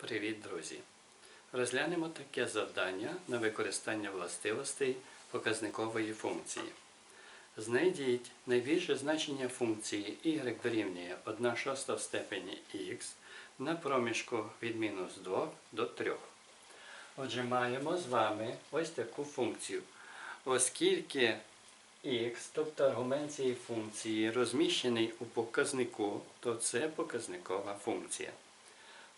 Привіт, друзі! Розглянемо таке завдання на використання властивостей показникової функції. Знайдіть найбільше значення функції y дорівнює 1 шоста в степені x на проміжку від мінус 2 до 3. Отже, маємо з вами ось таку функцію. Оскільки x, тобто аргумент цієї функції, розміщений у показнику, то це показникова функція.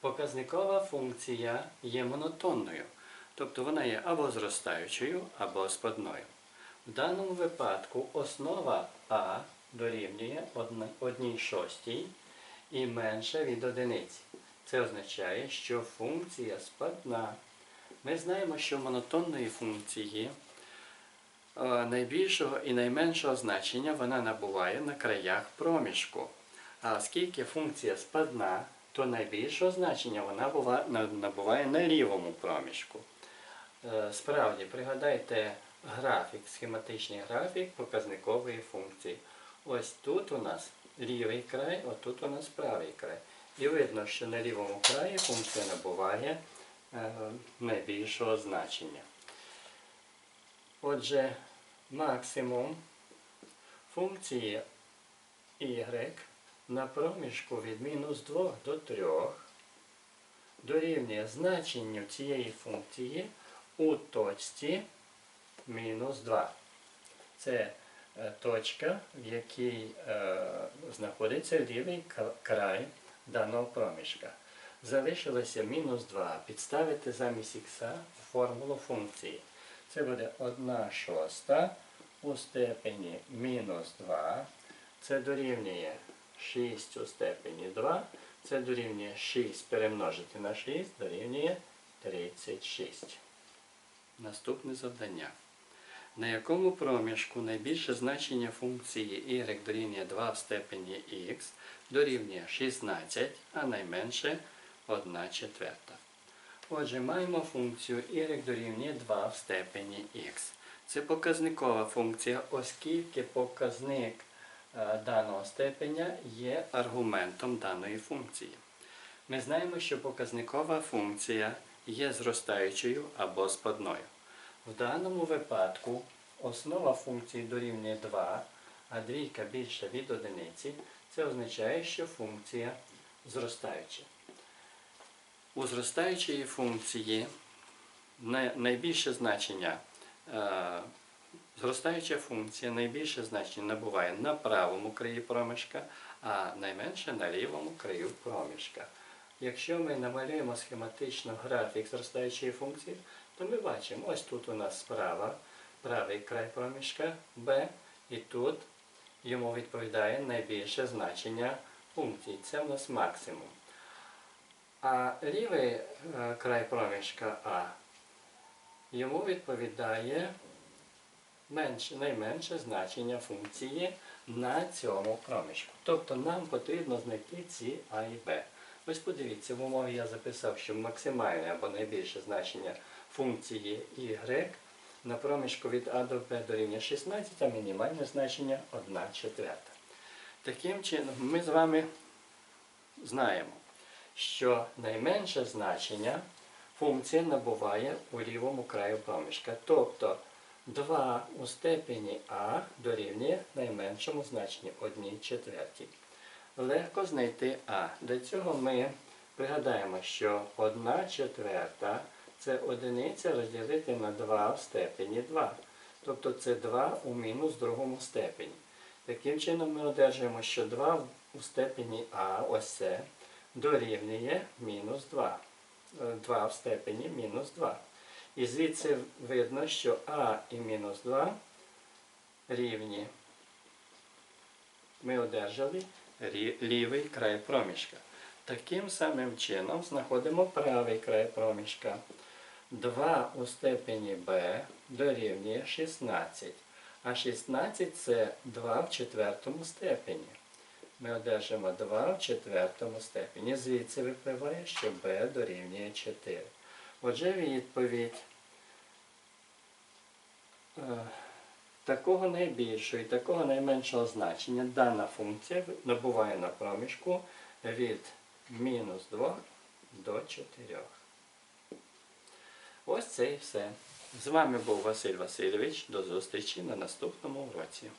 Показникова функція є монотонною, тобто вона є або зростаючою, або спадною. В даному випадку основа А дорівнює 1 шостій і менше від одиниці. Це означає, що функція спадна. Ми знаємо, що монотонної функції е, найбільшого і найменшого значення вона набуває на краях проміжку. А оскільки функція спадна, то найбільшого значення вона бува- набуває на лівому проміжку. Е, Справді, пригадайте графік, схематичний графік показникової функції. Ось тут у нас лівий край, отут у нас правий край. І видно, що на лівому краї функція набуває е, найбільшого значення. Отже, максимум функції y на проміжку від мінус 2 до 3 дорівнює значенню цієї функції у точці мінус 2. Це е, точка, в якій е, знаходиться лівий край даного проміжка. Залишилося мінус 2. Підставити замість х формулу функції. Це буде 1 шоста у степені мінус 2. Це дорівнює 6 у степені 2. Це дорівнює 6 перемножити на 6 дорівнює 36. Наступне завдання. На якому проміжку найбільше значення функції y дорівнює 2 в степені x дорівнює 16, а найменше 1 четверта. Отже, маємо функцію y дорівнює 2 в степені x. Це показникова функція, оскільки показник даного степеня є аргументом даної функції. Ми знаємо, що показникова функція є зростаючою або спадною. В даному випадку основа функції дорівнює 2, а двійка більша від одиниці. Це означає, що функція зростаюча. У зростаючої функції найбільше значення, е, зростаюча функція найбільше значення набуває на правому краї проміжка, а найменше на лівому краю проміжка. Якщо ми намалюємо схематично графік зростаючої функції, то ми бачимо, ось тут у нас справа правий край проміжка b, і тут йому відповідає найбільше значення функції. Це у нас максимум. А лівий е, край проміжка А йому відповідає менше, найменше значення функції на цьому проміжку. Тобто нам потрібно знайти ці А і Б. Ось подивіться, в умові я записав, що максимальне або найбільше значення функції y на проміжку від А до Б дорівнює 16, а мінімальне значення 1 четверта. Таким чином, ми з вами знаємо, що найменше значення функція набуває у лівому краю проміжка. Тобто 2 у степені А дорівнює найменшому значенню 1 четвертій. Легко знайти А. Для цього ми пригадаємо, що 1 четверта це одиниця розділити на 2 в степені 2. Тобто це 2 у мінус другому степені. Таким чином ми одержуємо, що 2 у степені А, ось це, дорівнює мінус 2. 2 в степені мінус 2. І звідси видно, що А і мінус 2 рівні. Ми одержали лівий край проміжка. Таким самим чином знаходимо правий край проміжка. 2 у степені b дорівнює 16. А 16 це 2 в четвертому степені. Ми одержимо 2 в четвертому степені. Звідси випливає, що b дорівнює 4. Отже, відповідь. Е, Такого найбільшого і такого найменшого значення дана функція набуває на проміжку від мінус 2 до 4. Ось це і все. З вами був Василь Васильович. До зустрічі на наступному уроці.